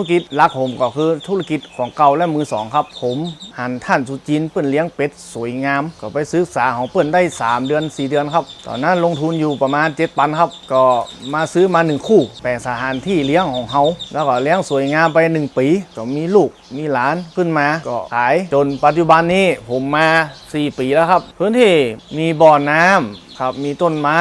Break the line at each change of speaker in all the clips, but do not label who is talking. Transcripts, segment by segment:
ธุรกิจรักผมก็คือธุรกิจของเก่าและมือสองครับ ผมหันท่านสุจินเปิ้นเลี้ยงเป็ดสวยงาม ก็ไปศึกษาของเปิ้นได้ 3 เดือน 4 เดือนครับ ตอนนั้นลงทุนอยู่ประมาณ 7 ปันครับ ก็มาซื้อมา 1 คู่แปลงสถานที่เลี้ยงของเขาแล้วก็เลี้ยงสวยงามไป 1 ปี ก็มีลูกมีหลานขึ้นมาก็ขายจนปัจจุบันนี้ผมมา 4 ปีแล้วครับ พื้นที่มีบ่อน้ำครับมีต้นไม้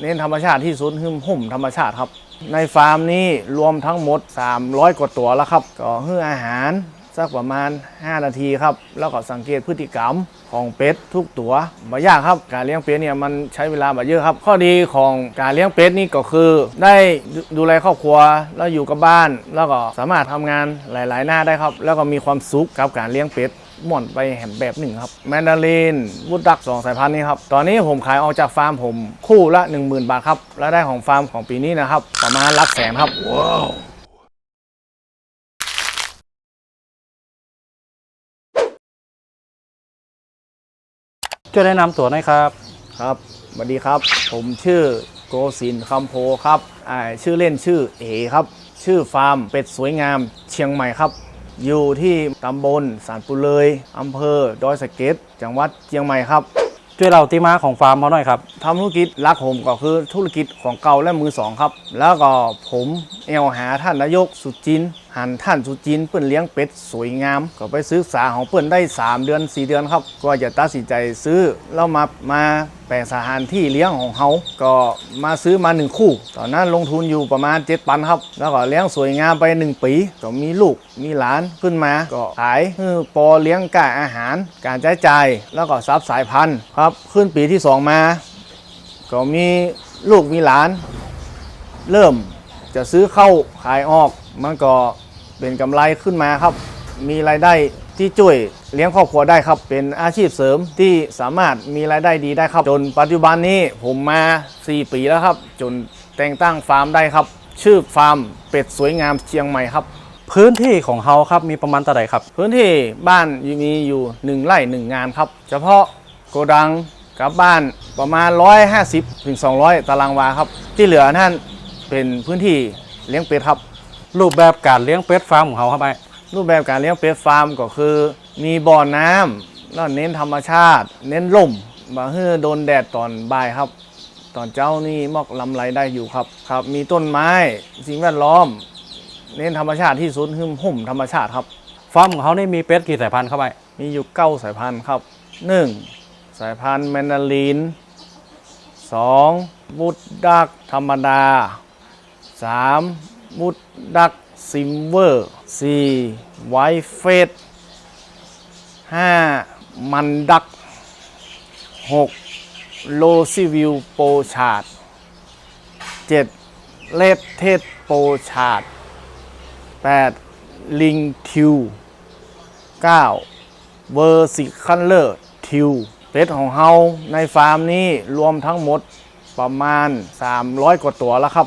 เน้นธรรมชาติที่สุดคือหุ่มธรรมชาติครับ ในฟาร์มนี้รวมทั้งหมด 300 กว่าตัวแล้วครับ ก็ให้อาหารสักประมาณ 5 นาทีครับ แล้วก็สังเกตพฤติกรรมของเป็ดทุกตัวบ่ยากครับ การเลี้ยงเป็ดเนี่ยมันใช้เวลาบ่เยอะครับ ข้อดีของการเลี้ยงเป็ดนี่ก็คือ ได้ดูแลครอบครัวแล้วอยู่กับบ้าน แล้วก็สามารถทำงานหลาย ๆ หน้าได้ครับ แล้วก็มีความสุขกับการเลี้ยงเป็ด หม่อนไปแหมแบบหนึ่งครับ แมนดารินวุดดักสองสายพันธุ์นี้ครับ ตอนนี้ผมขายออกจากฟาร์มผมคู่ละ 10,000 บาทครับและได้ของฟาร์มของปีนี้นะครับ ประมาณหลักแสนครับ
ช่วยแนะนำตัวหน่อยครับ
ครับสวัสดีครับ ผมชื่อโกศินทร์คำโพครับอ่าชื่อเล่นชื่อเอครับ ชื่อฟาร์มเป็ดสวยงามเชียงใหม่ครับ อยู่ที่ตำบลสารปุเลยอำเภอดอยสะเก็ดจังหวัดเชียงใหม่ครับ
ช่วยเราที่มาของฟาร์มเขาหน่อยครับ
ทำธุรกิจรักผมก็คือธุรกิจของเก่าและมือสองครับ แล้วก็ผม เอวหาท่านนายกสุจิน หันท่านสุจินเปิ้นเลี้ยงเป็ดสวยงาม ก็ไปศึกษาของเปิ้นได้ 3 เดือน 4 เดือนครับ ก็จะตัดสินใจซื้อแล้วมามาแปลงสถานที่เลี้ยงของเขาก็มาซื้อมา 1 คู่ ตอนนั้นลงทุนอยู่ประมาณ 7 ปันครับ แล้วก็เลี้ยงสวยงามไป 1 ปี ก็มีลูกมีหลานขึ้นมา ก็ขายคือปอเลี้ยงก่าอาหาร การใช้จ่ายแล้วก็ซับสายพันธุ์ครับ ขึ้นปีที่สองมา ก็มีลูกมีหลาน เริ่ม จะซื้อเข้าขายออกมันก็เป็นกำไรขึ้นมาครับ มีรายได้ที่ช่วยเลี้ยงครอบครัวได้ครับ เป็นอาชีพเสริมที่สามารถมีรายได้ดีได้ครับ จนปัจจุบันนี้ผมมา 4 ปีแล้วครับ จนแต่งตั้งฟาร์มได้ครับ ชื่อฟาร์มเป็ดสวยงามเชียงใหม่ครับ
พื้นที่ของเขาครับมีประมาณเท่าไหร่ครับ
พื้นที่บ้านมีอยู่ 1ไร่1 งานครับ เฉพาะโกดังกับบ้านประมาณ 150ถึง200 ตารางวาครับ ที่เหลือนั่น เป็นพื้นที่เลี้ยงเป็ดครับ
รูปแบบการเลี้ยงเป็ดฟาร์มของเขาครับไอ้
รูปแบบการเลี้ยงเป็ดฟาร์มก็คือ มีบ่อน้ำแล้วเน้นธรรมชาติ เน้นล่มมาเพื่อโดนแดดตอนบ่ายครับ ตอนเจ้านี่มอกลำไรได้อยู่ครับครับ มีต้นไม้สิ่งแวดล้อม เน้นธรรมชาติที่สุดคือห่มธรรมชาติครับ
ฟาร์มของเขานี่มีเป็ดกี่สายพันธุ์ครับไอ้
มีอยู่เก้าสายพันธุ์ครับ 1. สายพันธุ์แมนดาริน 2. บุดดักธรรมดา 3. บุดดักซิมเวอร์ 4. ไวท์เฟส 5. มันดัก 6. โลซิวิวโปชาด 7. เลดเทสโปชาด 8. ลิงทิว 9. เวอร์ซิคัลเลอร์ทิวเป็ดของเฮาในฟาร์มนี้รวมทั้งหมดประมาณ 300 กว่าตัวแล้วครับ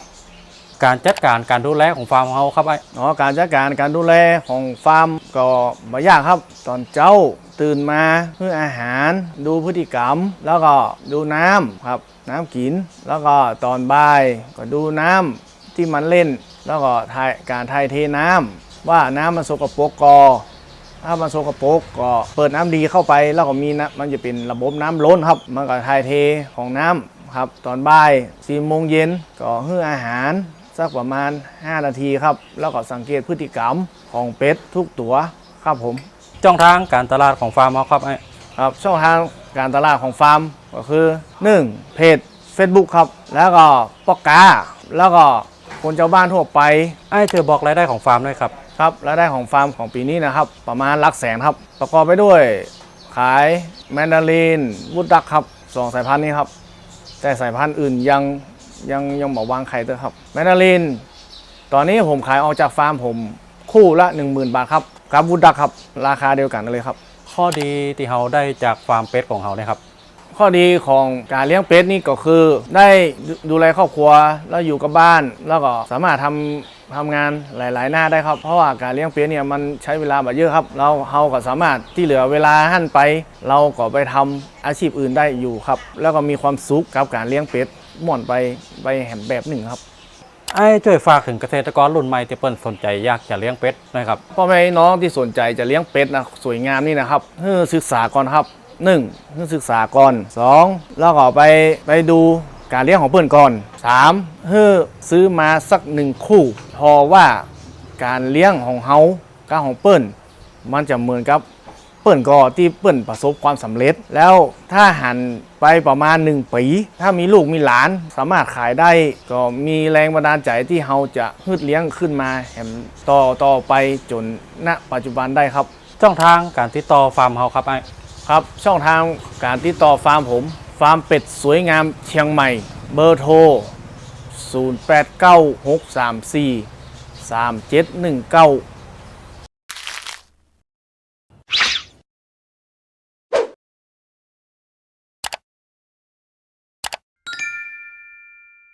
การจัดการการดูแลของฟาร์มของเขาครับไอ้
เนาะการจัดการการดูแลของฟาร์มก็ไม่ยากครับ ตอนเจ้าตื่นมาเพื่ออาหาร ดูพฤติกรรม แล้วก็ดูน้ำครับ น้ำกิน แล้วก็ตอนบ่ายก็ดูน้ำที่มันเล่น แล้วก็ถ่ายการถ่ายเทน้ำว่าน้ำมันสกปรกกอถ้ามันโซกปรกก็เปิดน้ำดีเข้าไปแล้วก็มีนะมันจะเป็นระบบน้ำล้นครับ มันก็ถ่ายเทของน้ำครับ ตอนบ่ายสี่โมงเย็นก็ให้อาหาร สักประมาณ 5 นาทีครับ แล้วก็สังเกตพฤติกรรมของเป็ดทุกตัวครับผม
จ้องทางการตลาดของฟาร์มเขาครับไอ้
ครับช่องทางการตลาดของฟาร์มก็คือ 1. เพจ Facebook ครับ แล้วก็ปอกกา แล้วก็คนชาวบ้านทั่วไป
ไอ้เธอบอกรายได้ของฟาร์มด้วยครับ
ครับรายได้ของฟาร์มของปีนี้นะครับ ประมาณหลักแสนครับ ประกอบไปด้วยขายแมนดารินวุดดักครับสองสายพันธุ์นี้ครับ แต่สายพันธุ์อื่นยัง ยังยังบอกวางไข่ด้วยครับแมนดาริน ตอนนี้ผมขายออกจากฟาร์มผมคู่ละ 10,000 บาทครับกับวุดดักครับ ราคาเดียวกันเลยครับ
ข้อดีที่เขาได้จากฟาร์มเป็ดของเขาเนี่ยครับ
ข้อดีของการเลี้ยงเป็ดนี่ก็คือ ได้ดูดูแลครอบครัวแล้วอยู่กับบ้าน แล้วก็สามารถทำทำงานหลาย ๆ หน้าได้ครับ เพราะว่าการเลี้ยงเป็ดเนี่ยมันใช้เวลาแบบเยอะครับ เราเราก็สามารถที่เหลือเวลาหั่นไป เราก็ไปทำอาชีพอื่นได้อยู่ครับ แล้วก็มีความสุขกับการเลี้ยงเป็ด ม่วนไปไปแหมแบบหนึ่งครับ
ไอ้ช่วยฝากถึงเกษตรกรรุ่นใหม่ที่เปิ้นสนใจอยากจะเลี้ยงเป็ดหนะครับ
พ่อแม่พี่น้องที่สนใจจะเลี้ยงเป็ดนะสวยงามนี่นะครับให้ศึกษาก่อนครับหนึ่งให้ศึกษาก่อนสองแล้วก็ไปไปดูการเลี้ยงของเพื่อนก่อนสามให้ซื้อมาสักหนึ่งคู่ พอว่าการเลี้ยงของเฮากับของเปิ้นมันจะเหมือนกับเปิ้นก็ที่เปิ้นประสบความสำเร็จ แล้วถ้าหัน ไปประมาณหนึ่งปี ถ้ามีลูกมีหลานสามารถขายได้ก็มีแรงบันดาลใจที่เฮาจะฮึดเลี้ยงขึ้นมาแหมต่อต่อไปจนณปัจจุบันได้ครับ
ช่องทางการติดต่อฟาร์มเฮาครับไอ้
ครับ ช่องทางการติดต่อฟาร์มผม ฟาร์มเป็ดสวยงามเชียงใหม่ เบอร์โทร 089634 3719